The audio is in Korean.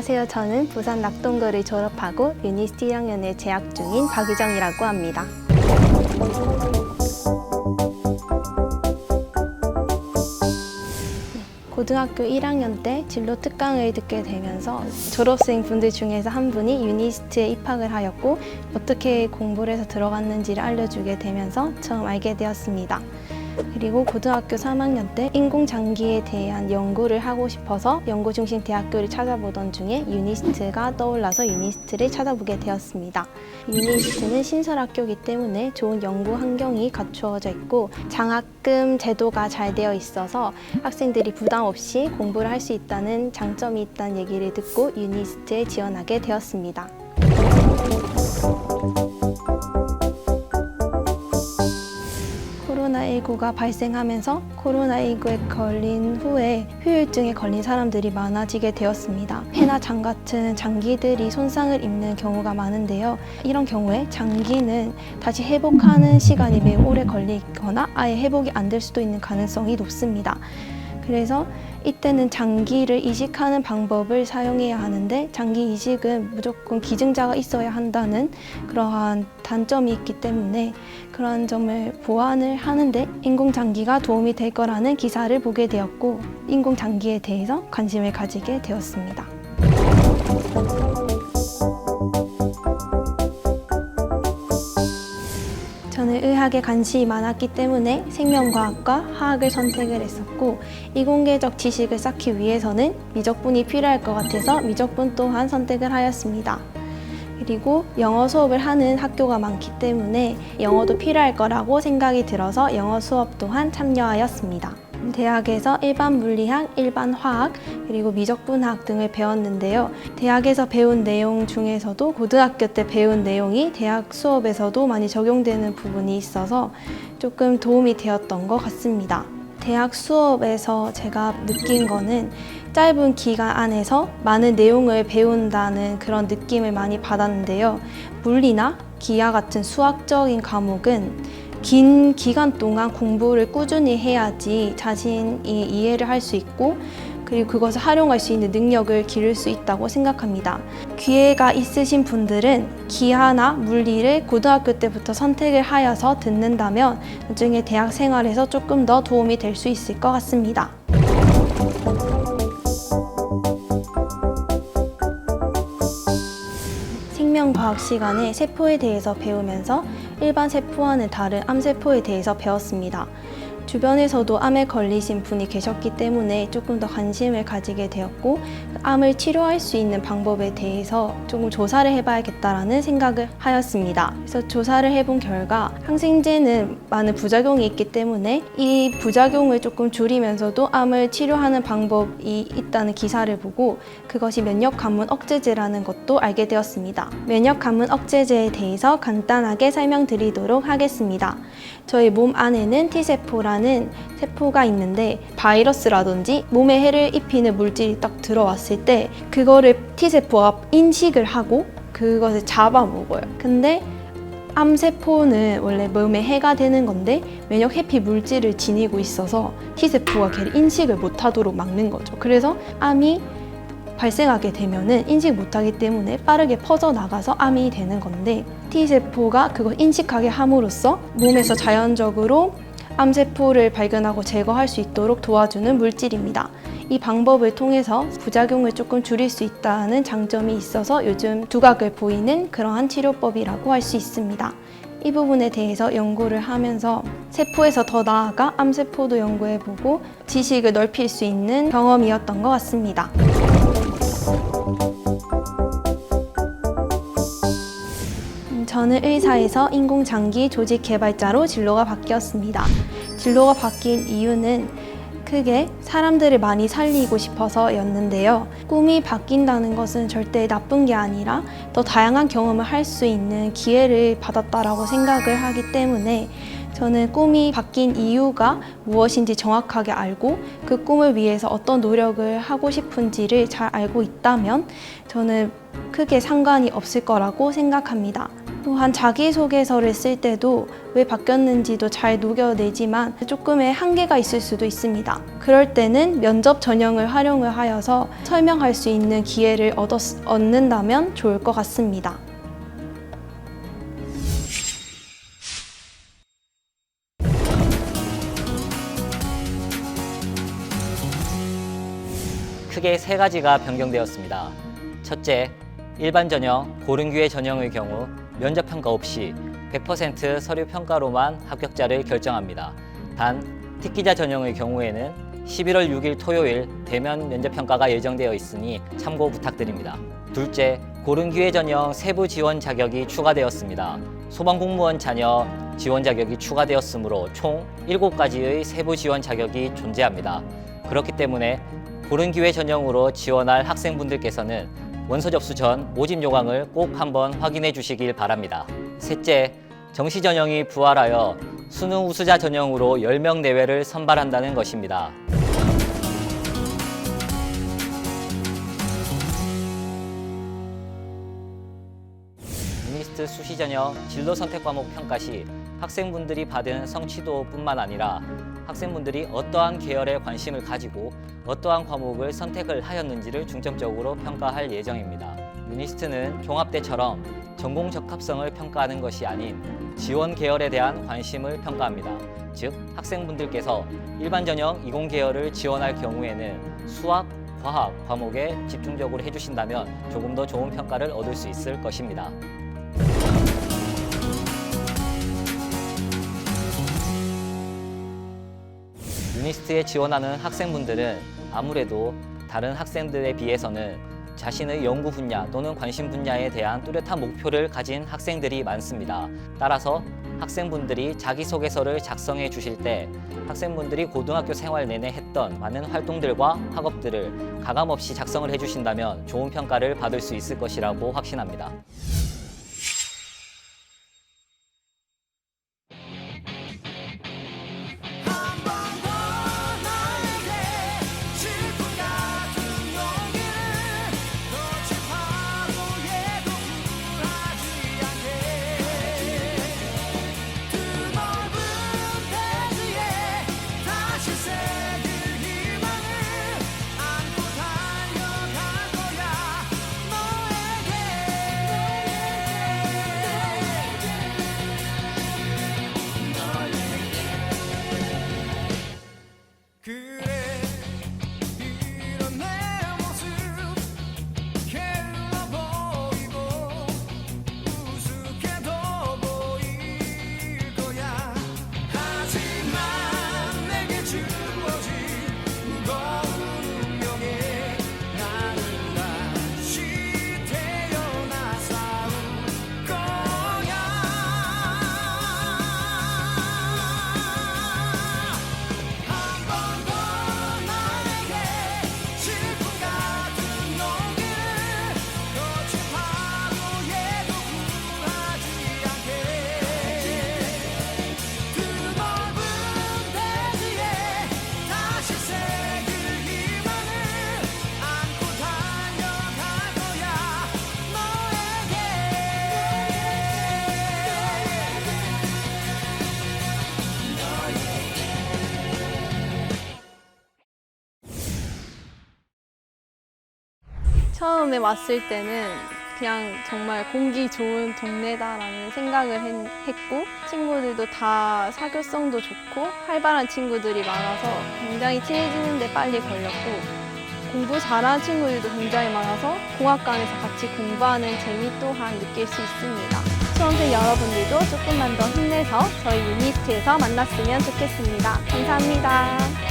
안녕하세요. 저는 부산 낙동거를 졸업하고 유니스티 1학년에 재학 중인 박유정이라고 합니다. 고등학교 1학년 때 진로 특강을 듣게 되면서 졸업생 분들 중에서 한 분이 유니스트에 입학을 하였고 어떻게 공부를 해서 들어갔는지를 알려주게 되면서 처음 알게 되었습니다. 그리고 고등학교 3학년 때 인공장기에 대한 연구를 하고 싶어서 연구 중심 대학교를 찾아보던 중에 유니스트가 떠올라서 유니스트를 찾아보게 되었습니다. 유니스트는 신설학교이기 때문에 좋은 연구 환경이 갖추어져 있고 장학금 제도가 잘 되어 있어서 학생들이 부담 없이 공부를 할 수 있다는 장점이 있다는 얘기를 듣고 유니스트에 지원하게 되었습니다. 코로나19가 발생하면서 코로나19에 걸린 후에 후유증에 걸린 사람들이 많아지게 되었습니다. 폐나 장 같은 장기들이 손상을 입는 경우가 많은데요. 이런 경우에 장기는 다시 회복하는 시간이 매우 오래 걸리거나 아예 회복이 안 될 수도 있는 가능성이 높습니다. 그래서 이때는 장기를 이식하는 방법을 사용해야 하는데 장기 이식은 무조건 기증자가 있어야 한다는 그러한 단점이 있기 때문에 그런 점을 보완을 하는데 인공장기가 도움이 될 거라는 기사를 보게 되었고 인공장기에 대해서 관심을 가지게 되었습니다. 저는 의학에 관심이 많았기 때문에 생명과학과 화학을 선택을 했었고 이공계적 지식을 쌓기 위해서는 미적분이 필요할 것 같아서 미적분 또한 선택을 하였습니다. 그리고 영어 수업을 하는 학교가 많기 때문에 영어도 필요할 거라고 생각이 들어서 영어 수업 또한 참여하였습니다. 대학에서 일반 물리학, 일반 화학, 그리고 미적분학 등을 배웠는데요. 대학에서 배운 내용 중에서도 고등학교 때 배운 내용이 대학 수업에서도 많이 적용되는 부분이 있어서 조금 도움이 되었던 것 같습니다. 대학 수업에서 제가 느낀 거는 짧은 기간 안에서 많은 내용을 배운다는 그런 느낌을 많이 받았는데요. 물리나 기하 같은 수학적인 과목은 긴 기간 동안 공부를 꾸준히 해야지 자신이 이해를 할 수 있고 그리고 그것을 활용할 수 있는 능력을 기를 수 있다고 생각합니다. 기회가 있으신 분들은 기하나 물리를 고등학교 때부터 선택을 하여서 듣는다면 나중에 대학 생활에서 조금 더 도움이 될 수 있을 것 같습니다. 생명과학 시간에 세포에 대해서 배우면서 일반 세포와는 다른 암세포에 대해서 배웠습니다. 주변에서도 암에 걸리신 분이 계셨기 때문에 조금 더 관심을 가지게 되었고 암을 치료할 수 있는 방법에 대해서 조금 조사를 해봐야겠다라는 생각을 하였습니다. 그래서 조사를 해본 결과 항생제는 많은 부작용이 있기 때문에 이 부작용을 조금 줄이면서도 암을 치료하는 방법이 있다는 기사를 보고 그것이 면역 감문 억제제라는 것도 알게 되었습니다. 면역 감문 억제제에 대해서 간단하게 설명드리도록 하겠습니다. 저희 몸 안에는 T세포라는 세포가 있는데 바이러스라든지 몸에 해를 입히는 물질이 딱 들어왔을 때 그거를 T세포가 인식을 하고 그것을 잡아먹어요. 근데 암세포는 원래 몸에 해가 되는 건데 면역 해피 물질을 지니고 있어서 T세포가 걔를 인식을 못하도록 막는 거죠. 그래서 암이 발생하게 되면은 인식 못하기 때문에 빠르게 퍼져나가서 암이 되는 건데 T세포가 그걸 인식하게 함으로써 몸에서 자연적으로 암세포를 발견하고 제거할 수 있도록 도와주는 물질입니다. 이 방법을 통해서 부작용을 조금 줄일 수 있다는 장점이 있어서 요즘 두각을 보이는 그러한 치료법이라고 할 수 있습니다. 이 부분에 대해서 연구를 하면서 세포에서 더 나아가 암세포도 연구해보고 지식을 넓힐 수 있는 경험이었던 것 같습니다. 저는 의사에서 인공장기 조직 개발자로 진로가 바뀌었습니다. 진로가 바뀐 이유는 크게 사람들을 많이 살리고 싶어서였는데요. 꿈이 바뀐다는 것은 절대 나쁜 게 아니라 더 다양한 경험을 할 수 있는 기회를 받았다라고 생각을 하기 때문에 저는 꿈이 바뀐 이유가 무엇인지 정확하게 알고 그 꿈을 위해서 어떤 노력을 하고 싶은지를 잘 알고 있다면 저는 크게 상관이 없을 거라고 생각합니다. 또한 자기소개서를 쓸 때도 왜 바뀌었는지도 잘 녹여내지만 조금의 한계가 있을 수도 있습니다. 그럴 때는 면접 전형을 활용을 하여서 설명할 수 있는 기회를 얻었, 얻는다면 좋을 것 같습니다. 크게 세 가지가 변경되었습니다. 첫째, 일반 전형, 고른기회 전형의 경우 면접 평가 없이 100% 서류 평가로만 합격자를 결정합니다. 단, 특기자 전형의 경우에는 11월 6일 토요일 대면 면접 평가가 예정되어 있으니 참고 부탁드립니다. 둘째, 고른 기회 전형 세부 지원 자격이 추가되었습니다. 소방공무원 자녀 지원 자격이 추가되었으므로 총 7가지의 세부 지원 자격이 존재합니다. 그렇기 때문에 고른 기회 전형으로 지원할 학생분들께서는 원서 접수 전 모집 요강을 꼭 한번 확인해 주시길 바랍니다. 셋째, 정시 전형이 부활하여 수능 우수자 전형으로 10명 내외를 선발한다는 것입니다. 유니스트 수시 전형 진로 선택 과목 평가 시 학생분들이 받은 성취도뿐만 아니라 학생분들이 어떠한 계열에 관심을 가지고 어떠한 과목을 선택을 하였는지를 중점적으로 평가할 예정입니다. 유니스트는 종합대처럼 전공 적합성을 평가하는 것이 아닌 지원 계열에 대한 관심을 평가합니다. 즉, 학생분들께서 일반 전형 이공 계열을 지원할 경우에는 수학, 과학 과목에 집중적으로 해주신다면 조금 더 좋은 평가를 얻을 수 있을 것입니다. 유니스트에 지원하는 학생분들은 아무래도 다른 학생들에 비해서는 자신의 연구 분야 또는 관심 분야에 대한 뚜렷한 목표를 가진 학생들이 많습니다. 따라서 학생분들이 자기소개서를 작성해 주실 때 학생분들이 고등학교 생활 내내 했던 많은 활동들과 학업들을 가감없이 작성을 해 주신다면 좋은 평가를 받을 수 있을 것이라고 확신합니다. 처음에 왔을 때는 그냥 정말 공기 좋은 동네다라는 생각을 했- 했고 친구들도 다 사교성도 좋고 활발한 친구들이 많아서 굉장히 친해지는데 빨리 걸렸고 공부 잘하는 친구들도 굉장히 많아서 공학관에서 같이 공부하는 재미 또한 느낄 수 있습니다. 수험생 여러분들도 조금만 더 힘내서 저희 유니스트에서 만났으면 좋겠습니다. 감사합니다.